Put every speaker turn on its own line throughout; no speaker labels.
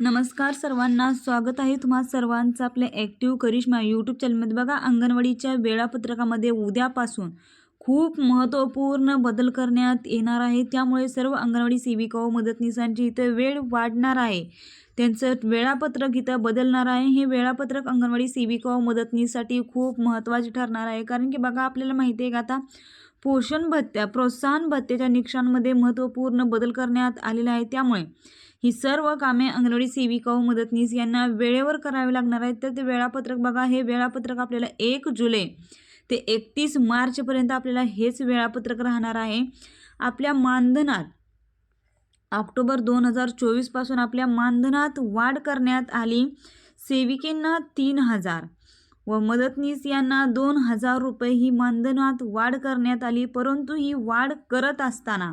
नमस्कार सर्वांना स्वागत आहे तुम्हा सर्वांचं आपल्या ॲक्टिव्ह करिश्मा यूट्यूब चॅनलमध्ये बघा अंगणवाडीच्या वेळापत्रकामध्ये उद्यापासून खूप महत्त्वपूर्ण बदल करण्यात येणार आहे. त्यामुळे सर्व अंगणवाडी सेविका व मदतनीसांची इथं वेळ वाढणार आहे. त्यांचं वेळापत्रक इथं बदलणार आहे. हे वेळापत्रक अंगणवाडी सेविका व मदतनीसाठी खूप महत्त्वाचे ठरणार आहे. कारण की बघा आपल्याला माहिती आहे का आता पोषण भत्त्या प्रोत्साहन भत्त्याच्या निकषांमध्ये महत्त्वपूर्ण बदल करण्यात आलेला आहे त्यामुळे ही सर्व कामे अंगणवाडी सेविका व मदतनीस यांना वेळेवर करावी लागणार आहेत. तर ते वेळापत्रक बघा. हे वेळापत्रक आपल्याला एक जुलै ते एकतीस मार्चपर्यंत आपल्याला हेच वेळापत्रक राहणार आहे. आपल्या मानधनात ऑक्टोबर दोन हजार चोवीसपासून आपल्या मानधनात वाढ करण्यात आली. सेविकेंना तीन हजार व मदतनीस यांना दोन हजार रुपये ही मानधनात वाढ करण्यात आली. परंतु ही वाढ करत असताना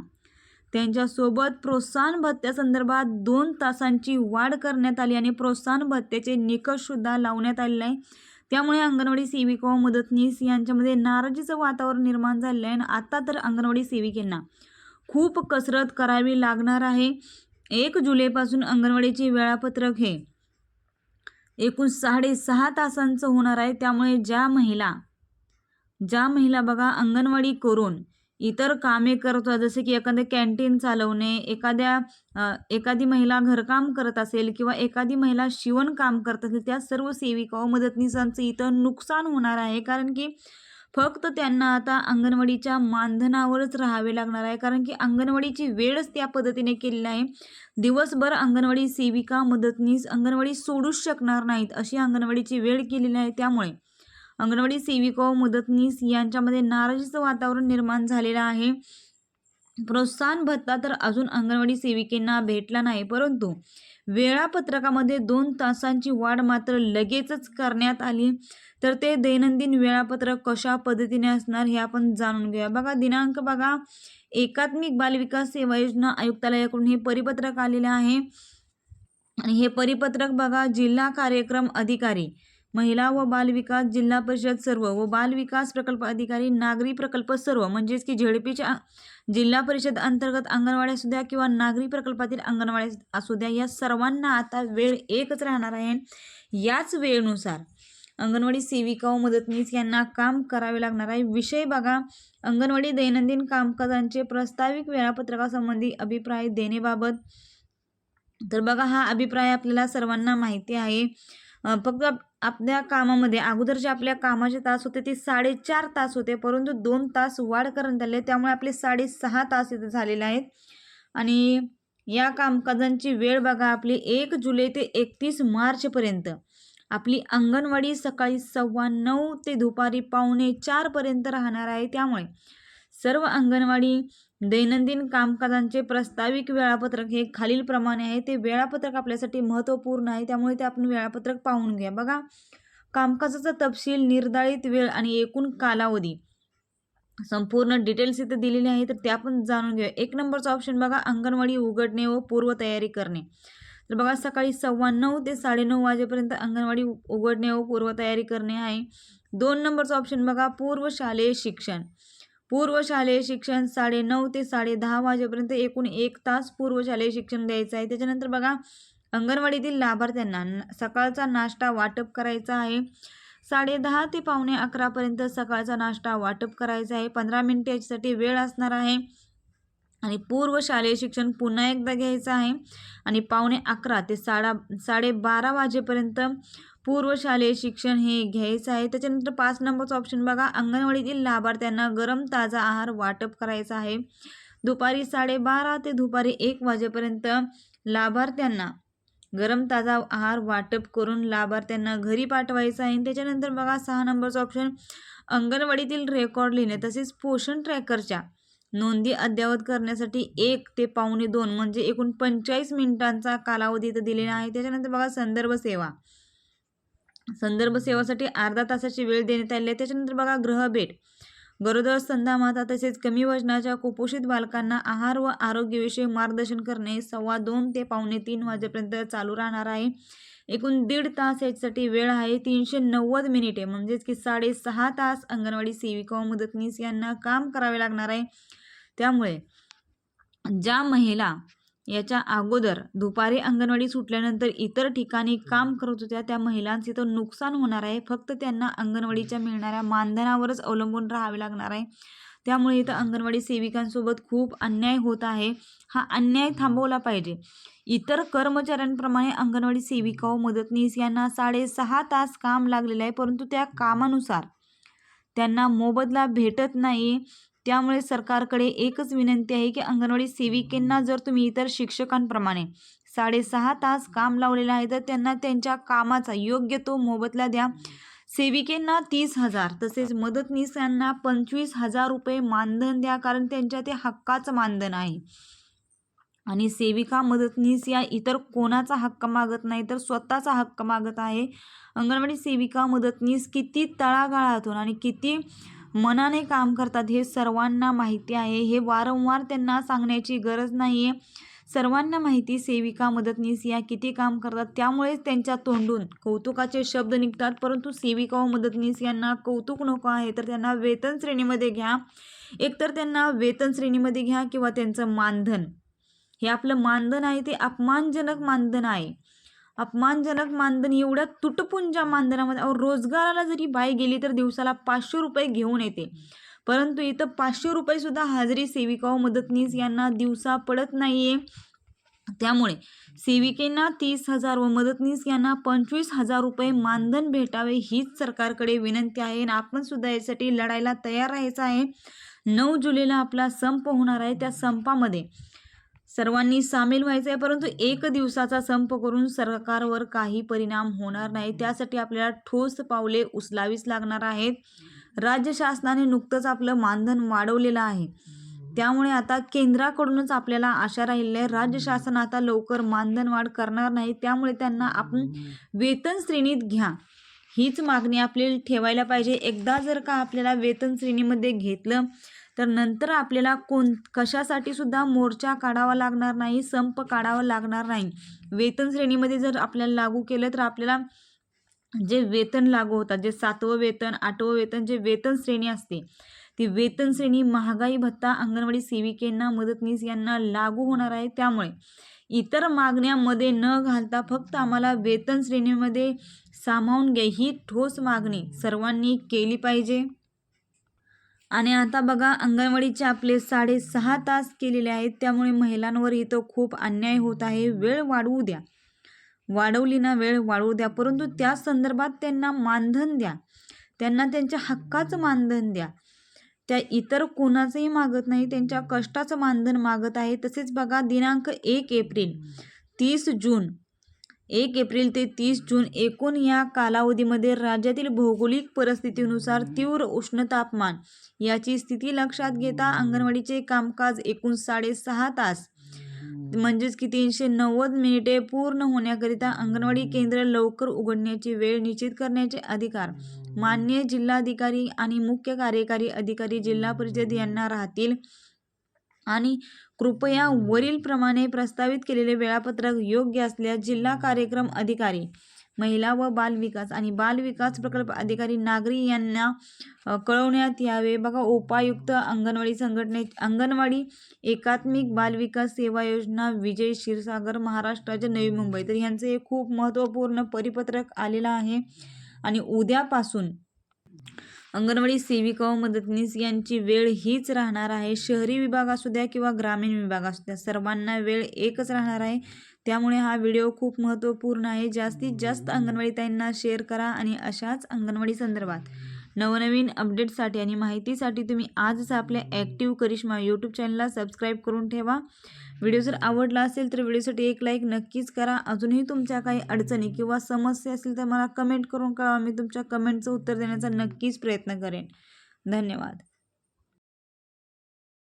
त्यांच्यासोबत प्रोत्साहन भत्त्यासंदर्भात दोन तासांची वाढ करण्यात आली आणि प्रोत्साहन भत्त्याचे निकषसुद्धा लावण्यात आलेले आहे. त्यामुळे अंगणवाडी सेविका व मदतनीस यांच्यामध्ये नाराजीचं वातावरण निर्माण झालेलं आहे. आणि आता तर अंगणवाडी सेविकेंना खूप कसरत करावी लागणार आहे. एक जुलैपासून अंगणवाडीचे वेळापत्रक हे एकूण साडेसहा तासांचं होणार आहे. त्यामुळे ज्या महिला ज्या महिला बघा अंगणवाडी करून इतर कामे करतो जसे की एखादं कॅन्टीन चालवणे एखाद्या एखादी महिला घरकाम करत असेल किंवा एखादी महिला शिवणकाम करत असेल त्या सर्व सेविका व मदतनीसांचं इथं नुकसान होणार आहे. कारण की फक्त त्यांना आता अंगणवाडीच्या मानधनावरच राहावे लागणार आहे. कारण की अंगणवाडीची वेळच त्या पद्धतीने केलेली आहे दिवसभर अंगणवाडी सेविका मदतनीस अंगणवाडी सोडूच शकणार नाहीत अशी अंगणवाडीची वेळ केलेली आहे त्यामुळे. अंगणवाडी सेविका व मदतनीस यांच्यामध्ये नाराजीचं वातावरण निर्माण झालेलं आहे. प्रोत्साहन भत्ता तर अजून अंगणवाडी सेविकेंना भेटला नाही परंतु वेळापत्रकामध्ये दोन तासांची वाढ मात्र लगेचच करण्यात आली. तर ते दैनंदिन वेळापत्रक कशा पद्धतीने असणार हे आपण जाणून घेऊया. बघा दिनांक बघा. एकात्मिक बालविकास सेवा योजना आयुक्तालयाकडून हे परिपत्रक आलेले आहे. आणि हे परिपत्रक बघा जिल्हा कार्यक्रम अधिकारी महिला व बालविकास जिल्हा परिषद सर्व व बालविकास प्रकल्प अधिकारी नागरी प्रकल्प सर्व म्हणजेच की झेडपीच्या जिल्हा परिषद अंतर्गत अंगणवाड्या असू द्या किंवा नागरी प्रकल्पातील अंगणवाड्या असू द्या या सर्वांना आता वेळ एकच राहणार आहे. याच वेळेनुसार अंगणवाडी सेविका व मदतनीस यांना काम करावे लागणार आहे. विषय बघा अंगणवाडी दैनंदिन कामकाजांचे प्रस्ताविक वेळापत्रकासंबंधी अभिप्राय देण्याबाबत. तर बघा हा अभिप्राय आपल्याला सर्वांना माहिती आहे. फक्त आपल्या कामामध्ये अगोदर जे आपल्या कामाचे तास होते ते साडेचार तास होते परंतु दोन तास वाढ करण्यात आले त्यामुळे आपले साडेसहा तास इथे झालेले आहेत. आणि या कामकाजांची वेळ बघा आपली एक जुलै ते एकतीस मार्चपर्यंत आपली अंगणवाडी सकाळी सव्वा नऊ ते दुपारी पावणे चारपर्यंत राहणार आहे त्यामुळे सर्व अंगणवाडी दैनंदिन कामकाजांचे प्रस्ताविक वेळापत्रक हे खालीलप्रमाणे आहे. ते वेळापत्रक आपल्यासाठी महत्त्वपूर्ण आहे. त्यामुळे ते आपण वेळापत्रक पाहून घ्या बघा कामकाजाचा तपशील निर्धारित वेळ आणि एकूण कालावधी. संपूर्ण डिटेल्स इथे दिलेले आहे तर त्या पण जाणून घेऊया. एक नंबरचा ऑप्शन बघा अंगणवाडी उघडणे व पूर्वतयारी करणे. तर बघा सकाळी सव्वा नऊ ते साडेनऊ वाजेपर्यंत अंगणवाडी उघडणे व पूर्वतयारी करणे आहे. दोन नंबरचा ऑप्शन बघा पूर्व शालेय शिक्षण. पूर्व शालेय शिक्षण साडे नऊ ते साडे दहा वाजेपर्यंत एकूण एक तास पूर्व शालेय शिक्षण द्यायचं आहे. त्याच्यानंतर बघा अंगणवाडीतील लाभार्थ्यांना सकाळचा नाश्ता वाटप करायचा आहे. साडे दहा ते पावणे अकरापर्यंत सकाळचा नाश्ता वाटप करायचा आहे. पंधरा मिनिटे याच्यासाठी वेळ असणार आहे. आणि पूर्व शालेय शिक्षण पुन्हा एकदा घ्यायचं आहे. आणि पावणे अकरा ते साडा साडेबारा वाजेपर्यंत पूर्व शालेय शिक्षण हे घ्यायचं आहे. त्याच्यानंतर पाच नंबरचा ऑप्शन बघा. अंगणवाडीतील लाभार्थ्यांना गरम ताजा आहार वाटप करायचा आहे. दुपारी साडेबारा ते दुपारी एक वाजेपर्यंत लाभार्थ्यांना गरम ताजा आहार वाटप करून लाभार्थ्यांना घरी पाठवायचं आहे. त्याच्यानंतर बघा सहा नंबरचा ऑप्शन अंगणवाडीतील रेकॉर्ड लिहिणे तसेच पोषण ट्रॅकरच्या नोंदी अद्ययावत करण्यासाठी एक ते पावणे दोन म्हणजे एकूण पंचेचाळीस मिनिटांचा कालावधी इथं दिलेला आहे. त्याच्यानंतर बघा संदर्भ सेवा. संदर्भ सेवासाठी अर्धा तासाची वेळ देण्यात आली आहे. त्याच्यानंतर बघा ग्रहभेट गरोदर स्तंधा माता तसेच कमी वजनाच्या कुपोषित बालकांना आहार व आरोग्यविषयी मार्गदर्शन करणे सव्वा दोन ते पावणे तीन वाजेपर्यंत चालू राहणार आहे. एकूण दीड तास याच्यासाठी वेळ आहे. तीनशे नव्वद मिनिटे म्हणजेच की साडेसहा तास अंगणवाडी सेविका व मदतनीस यांना काम करावे लागणार आहे. त्यामुळे ज्या महिला याच्या अगोदर दुपारी अंगणवाडी सुटल्यानंतर इतर ठिकाणी काम करत होत्या. त्या महिलांचं इथं नुकसान होणार आहे. फक्त त्यांना अंगणवाडीच्या मिळणाऱ्या मानधनावरच अवलंबून राहावे लागणार आहे. त्यामुळे इथं अंगणवाडी सेविकांसोबत खूप अन्याय होत आहे. हा अन्याय थांबवला पाहिजे. इतर कर्मचाऱ्यांप्रमाणे अंगणवाडी सेविका व मदतनीस यांना साडेसहा तास काम लागलेलं आहे. परंतु त्या कामानुसार त्यांना मोबदला भेटत नाही. त्यामुळे सरकारकडे एकच विनंती आहे की अंगणवाडी सेविकेंना जर तुम्ही इतर शिक्षकांप्रमाणे साडेसहा तास काम लावलेलं आहे तर त्यांना त्यांच्या कामाचा योग्य तो मोबदला द्या. सेविकेंना तीस हजार तसेच मदतनीसांना पंचवीस हजार रुपये मानधन द्या कारण त्यांच्या ते हक्काचं मानधन आहे. आणि सेविका मदतनीस या इतर कोणाचा हक्क मागत नाही तर स्वतःचा हक्क मागत आहे. अंगणवाडी सेविका मदतनीस किती तळागाळातून आणि किती मनाने काम करतात. हे सर्वांना माहिती आहे. हे वारंवार त्यांना सांगण्याची गरज नाही आहे सर्वांना माहिती सेविका मदतनीस या किती काम करतात. त्यामुळेच त्यांच्या तोंडून कौतुकाचे शब्द निघतात. परंतु सेविका व मदतनीस यांना कौतुक नको आहे तर त्यांना वेतन श्रेणीमध्ये घ्या. एकतर त्यांना वेतन श्रेणीमध्ये घ्या किंवा त्यांचं मानधन. हे आपलं मानधन आहे ते अपमानजनक मानधन आहे. अपमानजनक मानधन एवढ्या तुटपुंजा मानधनामध्ये अहो रोजगाराला जरी बाई गेली तर दिवसाला पाचशे रुपये घेऊन येते. परंतु इथं पाचशे रुपयेसुद्धा हाजरी सेविका व मदतनीस यांना दिवसा पडत नाही आहे त्यामुळे सेविकेंना तीस हजार व मदतनीस यांना पंचवीस हजार रुपये मानधन भेटावे हीच सरकारकडे विनंती आहे आणि आपण सुद्धा यासाठी लढायला तयार राहायचं आहे. नऊ जुलैला आपला संप होणार आहे. त्या संपामध्ये सर्वांनी सामील व्हायचं आहे परंतु एक दिवसाचा संप करून सरकारवर काही परिणाम होणार नाही. त्यासाठी आपल्याला ठोस पावले उचलावीच लागणार आहेत. राज्य शासनाने नुकतंच आपलं मानधन वाढवलेलं आहे. त्यामुळे आता केंद्राकडूनच आपल्याला आशा राहिलेल्या आहे. राज्य शासन आता लवकर मानधन वाढ करणार नाही. त्यामुळे त्यांना आपण वेतन श्रेणीत घ्या. हीच मागणी आपल्याला ठेवायला पाहिजे. एकदा जर का आपल्याला वेतन श्रेणीमध्ये घेतलं तर नंतर आपल्याला कोण कशासाठी सुद्धा मोर्चा काढावा लागणार नाही संप काढावा लागणार नाही. वेतन श्रेणीमध्ये जर आपल्याला लागू केलं तर आपल्याला जे वेतन लागू होतात जे सातवं वेतन आठवं वेतन जे वेतन श्रेणी असते ती वेतन श्रेणी महागाई भत्ता अंगणवाडी सेविकेंना मदतनीस यांना लागू होणार आहे त्यामुळे. इतर मागण्यामध्ये न घालता फक्त आम्हाला वेतन श्रेणीमध्ये सामावून घ्या ही ठोस मागणी सर्वांनी केली पाहिजे. आणि आता बघा अंगणवाडीचे आपले साडेसहा तास केलेले आहेत. त्यामुळे महिलांवर इथं खूप अन्याय होत आहे. वेळ वाढवू द्या. वाढवली ना वेळ वाढवू द्या. परंतु त्या संदर्भात त्यांना मानधन द्या. त्यांना त्यांच्या हक्काचं मानधन द्या. त्या इतर कोणाचंही मागत नाही. त्यांच्या कष्टाचं मानधन मागत आहे. तसेच बघा दिनांक एक एप्रिल तीस जून एक एप्रिल ते तीस जून एकूण या कालावधीमध्ये राज्यातील भौगोलिक परिस्थितीनुसार तीव्र उष्ण तापमान याची स्थिती लक्षात घेता अंगणवाडीचे कामकाज एकूण साडेसहा तास म्हणजेच की तीनशे नव्वद मिनिटे पूर्ण होण्याकरिता अंगणवाडी केंद्र लवकर उघडण्याची वेळ निश्चित करण्याचे अधिकार मान्य जिल्हाधिकारी आणि मुख्य कार्यकारी अधिकारी जिल्हा परिषद यांना राहतील. आणि कृपया वरीलप्रमाणे प्रस्तावित केलेले वेळापत्रक योग्य असल्यास जिल्हा कार्यक्रम अधिकारी महिला व बालविकास आणि बाल विकास प्रकल्प अधिकारी नागरी यांना कळवण्यात यावे. बघा उपायुक्त अंगणवाडी संघटने अंगणवाडी एकात्मिक बालविकास सेवा योजना विजय क्षीरसागर महाराष्ट्राच्या नवी मुंबई. तर यांचं हे खूप महत्त्वपूर्ण परिपत्रक आलेलं आहे. आणि उद्यापासून अंगणवाडी सेविका व मदतनीस यांची वेळ हीच राहणार आहे. शहरी विभाग असू द्या किंवा ग्रामीण विभाग असू द्या सर्वांना वेळ एकच राहणार आहे. त्यामुळे हा व्हिडिओ खूप महत्त्वपूर्ण आहे. जास्तीत जास्त अंगणवाडी ताईंना शेअर करा आणि अशाच अंगणवाडी संदर्भात नवनवीन अपडेटसाठी आणि माहितीसाठी तुम्ही आजच आपल्या ॲक्टिव्ह करिश्मा यूट्यूब चॅनलला सबस्क्राईब करून ठेवा. व्हिडिओ जर आवडला असेल तर व्हिडिओसाठी एक लाईक नक्कीच करा. अजूनही तुमच्या काही अडचणी किंवा समस्या असतील तर मला कमेंट करून कळवा. मी तुमच्या कमेंटचं उत्तर देण्याचा नक्कीच प्रयत्न करेन. धन्यवाद.